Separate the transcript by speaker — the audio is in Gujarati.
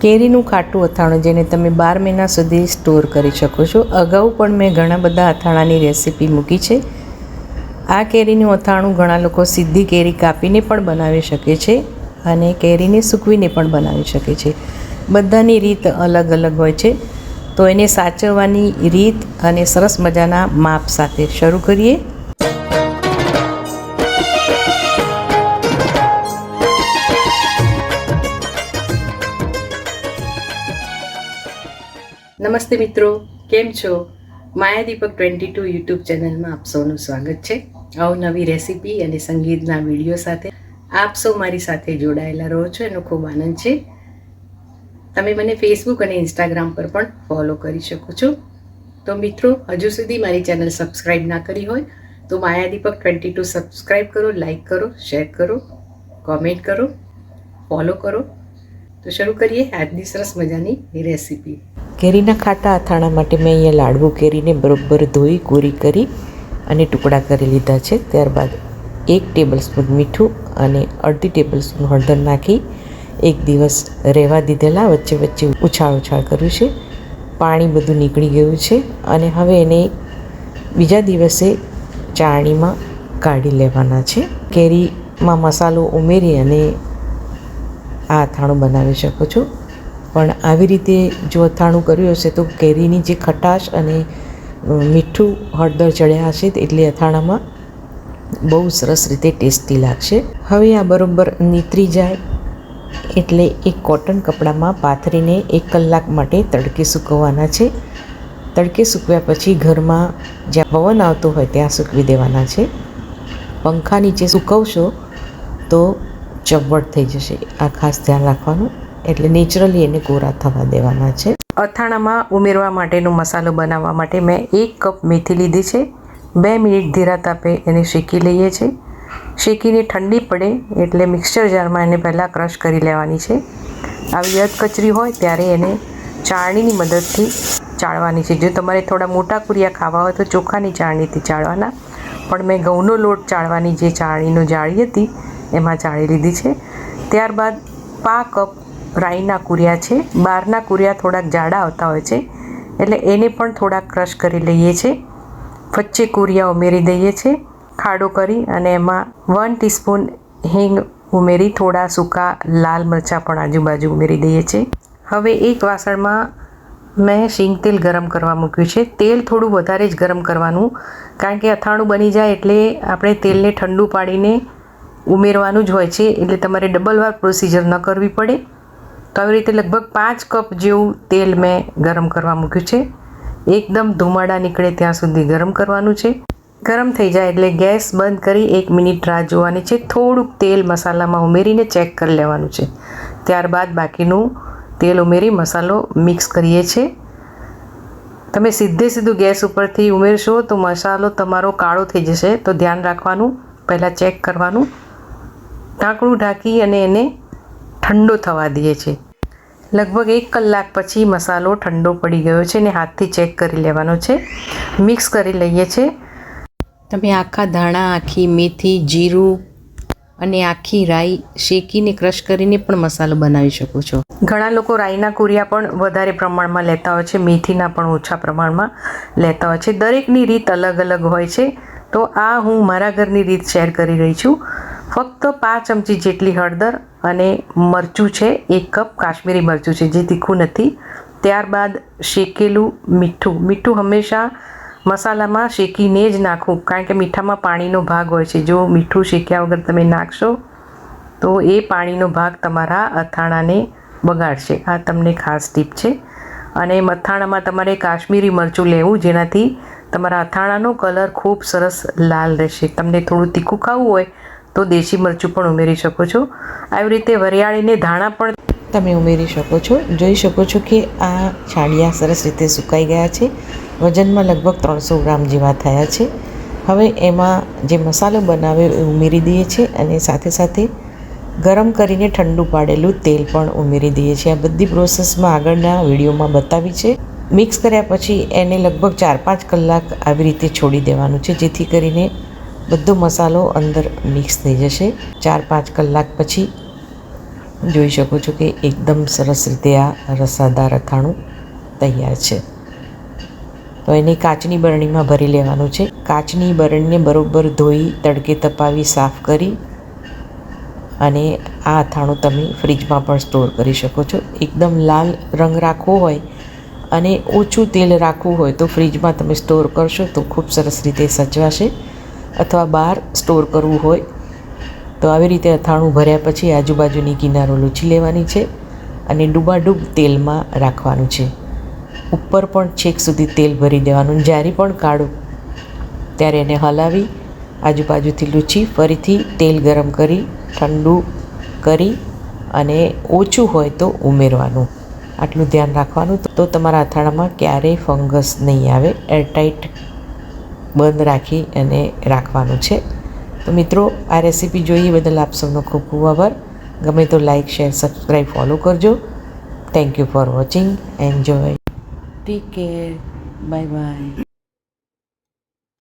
Speaker 1: કેરીનું ખાટું અથાણું જેને તમે બાર મહિના સુધી સ્ટોર કરી શકો છો. અગાઉ પણ મેં ઘણા બધા અથાણાની રેસીપી મૂકી છે. આ કેરીનું અથાણું ઘણા લોકો સીધી કેરી કાપીને પણ બનાવી શકે છે અને કેરીને સૂકવીને પણ બનાવી શકે છે. બધાની રીત અલગ અલગ હોય છે. તો એને સાચવવાની રીત અને સરસ મજાના માપ સાથે શરૂ કરીએ. નમસ્તે મિત્રો, કેમ છો? Maya Deepak twenty two YouTube ચેનલમાં આપ સૌનું સ્વાગત છે. અવનવી રેસીપી અને સંગીતના વીડિયો સાથે આપ સૌ મારી સાથે જોડાયેલા રહો છો, એનો ખૂબ આનંદ છે. તમે મને ફેસબુક અને ઇન્સ્ટાગ્રામ પર પણ ફોલો કરી શકો છો. તો મિત્રો, હજુ સુધી મારી ચેનલ સબસ્ક્રાઈબ ના કરી હોય, તો Maya Deepak twenty two subscribe કરો લાઈક કરો શેર કરો કોમેન્ટ કરો ફોલો કરો. તો શરૂ કરીએ આજની સરસ મજાની રેસીપી. કેરીના ખાટા અથાણા માટે મેં અહીંયા લાડવું કેરીને બરોબર ધોઈ, કોરી કરી અને ટુકડા કરી લીધા છે. ત્યારબાદ એક ટેબલ સ્પૂન મીઠું અને અડધી ટેબલસ્પૂન હળદર નાખી એક દિવસ રહેવા દીધેલા, વચ્ચે વચ્ચે ઉછાળ ઉછાળ કર્યું છે. પાણી બધું નીકળી ગયું છે અને હવે એને બીજા દિવસે ચાણીમાં કાઢી લેવાના છે. કેરીમાં મસાલો ઉમેરી અને આ અથાણું બનાવી શકો છો. પણ આવી રીતે જો અથાણું કર્યું હશે તો કેરીની જે ખટાશ અને મીઠું હળદર ચડ્યા હશે એટલે અથાણામાં બહુ સરસ રીતે ટેસ્ટી લાગશે. હવે આ બરાબર નીતરી જાય એટલે એક કોટન કપડામાં પાથરીને એક કલાક માટે તડકે સૂકવવાના છે. તડકે સૂકવ્યા પછી ઘરમાં જ્યાં પવન આવતો હોય ત્યાં સૂકવી દેવાના છે. પંખા નીચે સૂકવશો તો ચવડ થઈ જશે. આ ખાસ ધ્યાન રાખવાનું. એટલે નેચરલી એને કોરા થવા દેવાના છે. અથાણામાં ઉમેરવા માટેનો મસાલો બનાવવા માટે મેં એક કપ મેથી લીધી છે. બે મિનિટ ધીરા તાપે એને શેકી લઈએ છીએ. શેકીને ઠંડી પડે એટલે મિક્સચર જારમાં એને પહેલાં ક્રશ કરી લેવાની છે. આવી અધકચરી કચરી હોય ત્યારે એને ચાળણીની મદદથી ચાળવાની છે. જો તમારે થોડા મોટા કુરિયા ખાવા હોય તો ચોખાની ચાળણીથી ચાળવાના. પણ મેં ઘઉંનો લોટ ચાળવાની જે ચાળણીનો જાળી હતી, એમાં ચાળી લીધી છે. ત્યારબાદ પા કપ રાઈના કુરિયા છે. બહારના કુરિયા થોડાક જાડા આવતા હોય છે. એટલે એને પણ થોડાક ક્રશ કરી લઈએ છીએ વચ્ચે કુરિયા ઉમેરી દઈએ છીએ ખાડો કરી અને એમાં વન ટીસ્પૂન હિંગ ઉમેરી થોડા સૂકા લાલ મરચાં પણ આજુબાજુ ઉમેરી દઈએ છીએ હવે એક વાસણમાં મેં શીંગ તેલ ગરમ કરવા મૂક્યું છે. તેલ થોડું વધારે જ ગરમ કરવાનું, કારણ કે અથાણું બની જાય એટલે આપણે તેલને ઠંડુ પાડીને ઉમેરવાનું જ હોય છે. એટલે તમારે ડબલ વાર પ્રોસીજર ન કરવી પડે. તો આવી રીતે લગભગ પાંચ કપ જેવું તેલ મેં ગરમ કરવા મૂક્યું છે. એકદમ ધુમાડા નીકળે ત્યાં સુધી ગરમ કરવાનું છે. ગરમ થઈ જાય એટલે ગેસ બંધ કરી એક મિનિટ રાહ જોવાની છે. થોડુંક તેલ મસાલામાં ઉમેરીને ચેક કરી લેવાનું છે. ત્યારબાદ બાકીનું તેલ ઉમેરી મસાલો મિક્સ કરીએ છીએ તમે સીધે સીધું ગેસ ઉપરથી ઉમેરશો તો મસાલો તમારો કાળો થઈ જશે. તો ધ્યાન રાખવાનું, પહેલાં ચેક કરવાનું. ઢાંકણું ઢાંકી અને એને ઠંડો થવા દઈએ છીએ. લગભગ એક કલાક પછી મસાલો ઠંડો પડી ગયો છે ને હાથથી ચેક કરી લેવાનો છે. મિક્સ કરી લઈએ છીએ તમે આખા ધાણા આખી મેથી જીરું અને આખી રાઈ શેકીને ક્રશ કરીને પણ મસાલો બનાવી શકો છો. ઘણા લોકો રાઈના કુરિયા પણ વધારે પ્રમાણમાં લેતા હોય છે મેથીના પણ ઓછા પ્રમાણમાં લેતા હોય છે. દરેકની રીત અલગ અલગ હોય છે. તો આ હું મારા ઘરની રીત શેર કરી રહી છું. ફક્ત પાંચ ચમચી જેટલી હળદર અને મરચું છે, એક કપ કાશ્મીરી મરચું છે, જે તીખું નથી. ત્યારબાદ શેકેલું મીઠું. મીઠું હંમેશા મસાલામાં શેકીને જ નાખવું, કારણ કે મીઠામાં પાણીનો ભાગ હોય છે. જો મીઠું શેક્યા વગર તમે નાખશો, તો એ પાણીનો ભાગ તમારા અથાણાને બગાડશે. આ તમને ખાસ ટીપ છે. અને મથાણામાં તમારે કાશ્મીરી મરચું લેવું, જેનાથી તમારા અથાણાનો કલર ખૂબ સરસ લાલ રહેશે. તમને થોડું તીખું ખાવું હોય તો દેશી મરચું પણ ઉમેરી શકો છો. આવી રીતે વરિયાળીને ધાણા પણ તમે ઉમેરી શકો છો. જોઈ શકો છો કે આ છાડિયા સરસ રીતે સુકાઈ ગયા છે. વજનમાં લગભગ ત્રણસો ગ્રામ જેવા થયા છે. હવે એમાં જે મસાલો બનાવ્યો એ ઉમેરી દઈએ છીએ અને સાથે સાથે ગરમ કરીને ઠંડુ પાડેલું તેલ પણ ઉમેરી દઈએ છીએ. આ બધી પ્રોસેસમાં આગળના વિડીયોમાં બતાવી છે. મિક્સ કર્યા પછી એને લગભગ ચાર પાંચ કલાક આવી રીતે છોડી દેવાનું છે, જેથી કરીને બધો મસાલો અંદર મિક્સ થઈ જશે. ચાર પાંચ કલાક પછી
Speaker 2: જોઈ શકો છો કે એકદમ સરસ રીતે આ રસાદાર અથાણું તૈયાર છે. તો એને કાચની બરણીમાં ભરી લેવાનું છે. કાચની બરણીને બરોબર ધોઈ, તડકે તપાવી, સાફ કરી અને આ અથાણું તમે ફ્રીજમાં પણ સ્ટોર કરી શકો છો. એકદમ લાલ રંગ રાખવો હોય અને ઓછું તેલ રાખવું હોય તો ફ્રીજમાં તમે સ્ટોર કરશો તો ખૂબ સરસ રીતે સચવાશે અથવા બહાર સ્ટોર કરવું હોય, તો આવી રીતે અથાણું ભર્યા પછી આજુબાજુની કિનારો લૂછી લેવાની છે અને ડૂબાડૂબ તેલમાં રાખવાનું છે. ઉપર પણ છેક સુધી તેલ ભરી દેવાનું. જ્યારે પણ કાઢું, ત્યારે એને હલાવી આજુબાજુથી લૂછી, ફરીથી તેલ ગરમ કરી, ઠંડુ કરી અને ઓછું હોય તો ઉમેરવાનું. આટલું ધ્યાન રાખવાનું. તો તમારા અથાણામાં ક્યારેય ફંગસ નહીં આવે. એરટાઈટ બંધ રાખી અને રાખવાનું છે. તો મિત્રો, આ રેસીપી જોઈએ બદલ આપ સૌનો ખૂબ ખૂબ આભાર. ગમે તો લાઈક, શેર, સબસ્ક્રાઈબ, ફોલો કરજો. Thank you for watching enjoy take care bye bye